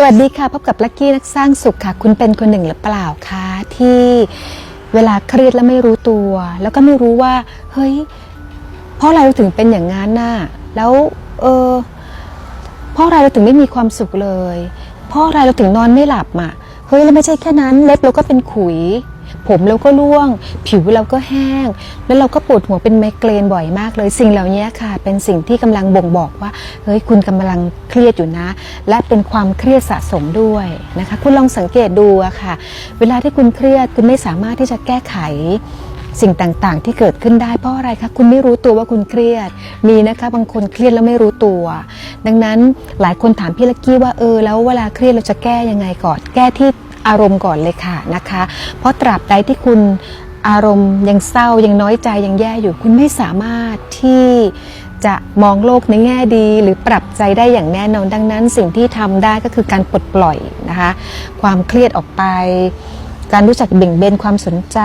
สวัสดีค่ะ พบกับลักกี้นักสร้างสุขค่ะ คุณเป็นคนหนึ่งหรือเปล่าคะที่เวลาเครียดแล้วไม่รู้ตัว แล้วก็ไม่รู้ว่า เฮ้ย เพราะอะไรเราถึงเป็นอย่างงั้นน่ะแล้วเออเพราะอะไรเราถึงไม่มีความสุขเลย เพราะอะไรเราถึงนอนไม่หลับอะเฮ้ยแล้วไม่ใช่แค่นั้น เล็บเราก็เป็นขุย ผมเราก็ร่วง ผิวเราก็แห้ง แล้วเราก็ปวดหัวเป็นไมเกรนบ่อยมากเลย สิ่งเหล่านี้ค่ะ เป็นสิ่งที่กำลังบ่งบอกว่าเฮ้ยคุณกำลังเครียดอยู่นะ และเป็นความเครียดสะสมด้วยนะคะ คุณลองสังเกตดูอะค่ะ เวลาที่คุณเครียดคุณไม่สามารถที่จะแก้ไขสิ่งต่างๆ ที่เกิดขึ้นได้เพราะอะไรคะคุณไม่รู้ตัวว่าคุณเครียด มีนะคะบางคนเครียดแล้วไม่รู้ตัว ดังนั้นหลายคนถามพี่ลักกี้ว่าเออแล้วเวลาเครียดเราจะแก้ยังไงก่อนแก้ที่ อารมณ์ก่อนเลยค่ะนะคะ เพราะตราบใดที่คุณอารมณ์ยังเศร้ายังน้อยใจยังแย่อยู่ คุณไม่สามารถที่จะมองโลกในแง่ดีหรือปรับใจได้อย่างแน่นอนดังนั้น สิ่งที่ทำได้ก็คือการปลดปล่อยนะคะ ความเครียดออกไป การรู้จักเบ่งเบนความสนใจ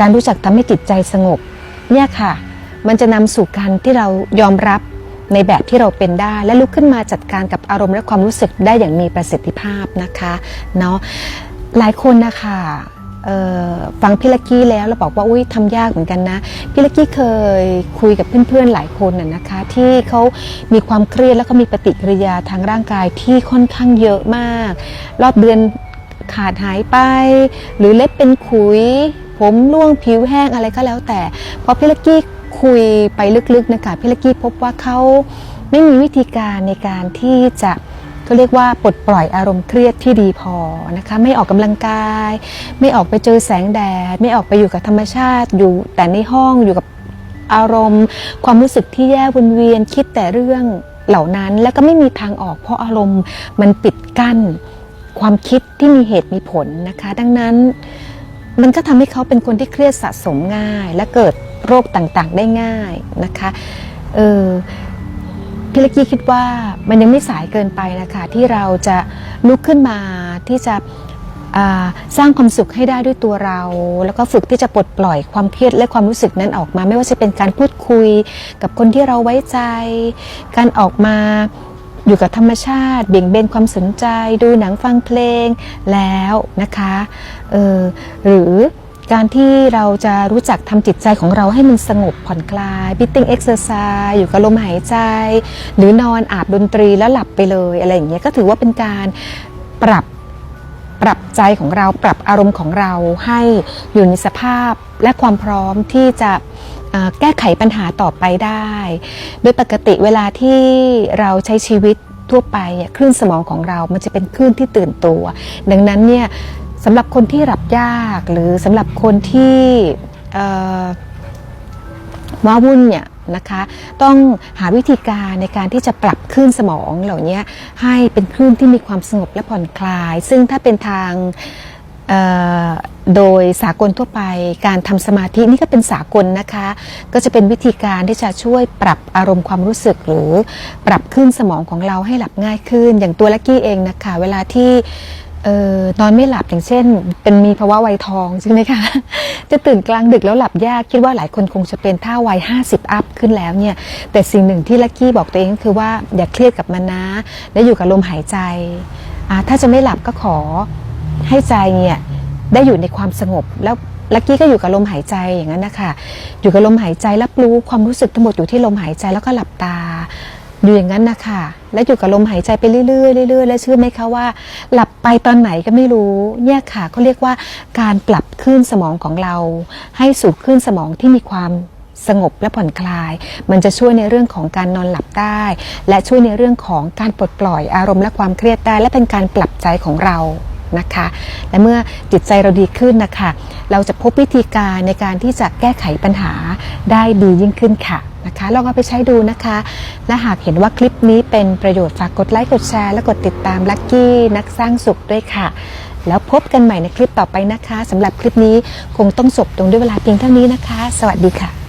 การรู้จักทำให้จิตใจสงบเนี่ยค่ะ มันจะนำสู่การที่เรายอมรับ ในแบบที่เราเป็นได้และลุกขึ้นมาจัดการกับอารมณ์และความรู้สึกได้อย่างมีประสิทธิภาพนะคะเนาะหลายคนนะคะฟังพี่ลักกี้แล้วเราบอกว่าอุ้ยทำยากเหมือนกันนะพี่ลักกี้เคยคุยกับเพื่อนๆหลายคนน่ะนะคะ ที่เขามีความเครียดแล้วก็มีปฏิกิริยาทางร่างกายที่ค่อนข้างเยอะมาก รอบเดือนขาดหายไป หรือเล็บเป็นขุย ผมร่วงผิวแห้งอะไรก็แล้วแต่พอพี่ลักกี้ คุยไปลึกๆนะคะพี่ลักกี้พบว่าเขาไม่มีวิธีการในการที่จะก็เรียกว่าปลดปล่อยอารมณ์เครียดที่ดีพอนะคะไม่ออกกำลังกาย ไม่ออกไปเจอแสงแดด ไม่ออกไปอยู่กับธรรมชาติอยู่แต่ในห้องอยู่กับอารมณ์ ความรู้สึกที่แย่วนเวียนคิดแต่เรื่องเหล่านั้นแล้วก็ไม่มีทางออกเพราะอารมณ์มันปิดกั้น ความคิดที่มีเหตุมีผลนะคะ ดังนั้น มันก็ทำให้เขาเป็นคนที่เครียดสะสมง่าย และเกิดโรคต่างๆ ได้ง่ายนะคะเออพี่เล็กกี้คิดว่ามันยังไม่สายเกินไปนะคะที่เราจะลุกขึ้นมาที่จะสร้างความสุขให้ได้ด้วยตัวเรา แล้วก็ฝึกที่จะปลดปล่อยความเครียดและความรู้สึกนั้นออกมา ไม่ว่าจะเป็นการพูดคุยกับคนที่เราไว้ใจ การออกมา อยู่กับธรรมชาติเบี่ยงเบนความสนใจดูหนังฟังเพลงแล้วนะคะเออหรือการที่เราจะรู้จักทำจิตใจของเราให้มันสงบผ่อนคลาย breathing exercise อยู่กับลมหายใจ หรือนอนอาบดนตรีแล้วหลับไปเลยอะไรอย่างเงี้ยก็ถือว่าเป็นการปรับปรับใจของเราปรับอารมณ์ของเราให้อยู่ในสภาพและความพร้อมที่จะ แก้ไขปัญหาต่อไปได้ โดยปกติเวลาที่เราใช้ชีวิตทั่วไปคลื่นสมองของเรา มันจะเป็นคลื่นที่ตื่นตัว ดังนั้นเนี่ยสำหรับคนที่หลับยากหรือสำหรับคนที่เอ่อว้าวุ่นเนี่ยนะคะต้องหาวิธีการในการที่จะปรับคลื่นสมองเหล่านี้ให้เป็นคลื่นที่มีความสงบและผ่อนคลาย ซึ่งถ้าเป็นทาง โดยสากลทั่วไปการทำสมาธินี่ก็เป็นสากลนะคะ ก็จะเป็นวิธีการที่จะช่วยปรับอารมณ์ความรู้สึกหรือปรับคลื่นสมองของเราให้หลับง่ายขึ้น อย่างตัวลักกี้เองนะคะ เวลาที่อนอนไม่หลับอย่างเช่น เป็นมีภาวะวัยทองใช่ไหมคะ จะตื่นกลางดึกแล้วหลับยากคิดว่าหลายคนคงจะเป็นถ้าวัย 50 อัพขึ้นแล้วเนี่ยแต่สิ่งหนึ่งที่ลักกี้บอกตัวเองก็คือว่าอย่าเครียดกับมันนะ และอยู่กับลมหายใจถ้าจะไม่หลับก็ขอ ให้ใจเนี่ยได้อยู่ในความสงบแล้วลักกี้ก็อยู่กับลมหายใจอย่างนั้นนะคะอยู่กับลมหายใจรับรู้ความรู้สึกทั้งหมดอยู่ที่ลมหายใจแล้วก็หลับตา อยู่อย่างนั้นนะคะแล้วอยู่กับลมหายใจไปเรื่อยๆเรื่อยๆแล้วเชื่อไหมคะว่า หลับไปตอนไหนก็ไม่รู้เนี่ยค่ะเขาเรียกว่าการปรับคลื่นสมองของเรา ให้สู่คลื่นสมองที่มีความสงบและผ่อนคลาย มันจะช่วยในเรื่องของการนอนหลับได้ และช่วยในเรื่องของการปลดปล่อยอารมณ์และความเครียดได้ และเป็นการปรับใจของเรา นะคะ และเมื่อจิตใจเราดีขึ้นนะคะ เราจะพบวิธีการในการที่จะแก้ไขปัญหาได้ดียิ่งขึ้นค่ะนะคะลองเอาไปใช้ดูนะคะ และหากเห็นว่าคลิปนี้เป็นประโยชน์ฝากกดไลค์กดแชร์และกดติดตามลักกี้นักสร้างสุขด้วยค่ะ แล้วพบกันใหม่ในคลิปต่อไปนะคะสำหรับคลิปนี้คงต้องจบลงด้วยเวลาเพียงเท่านี้นะคะ สวัสดีค่ะ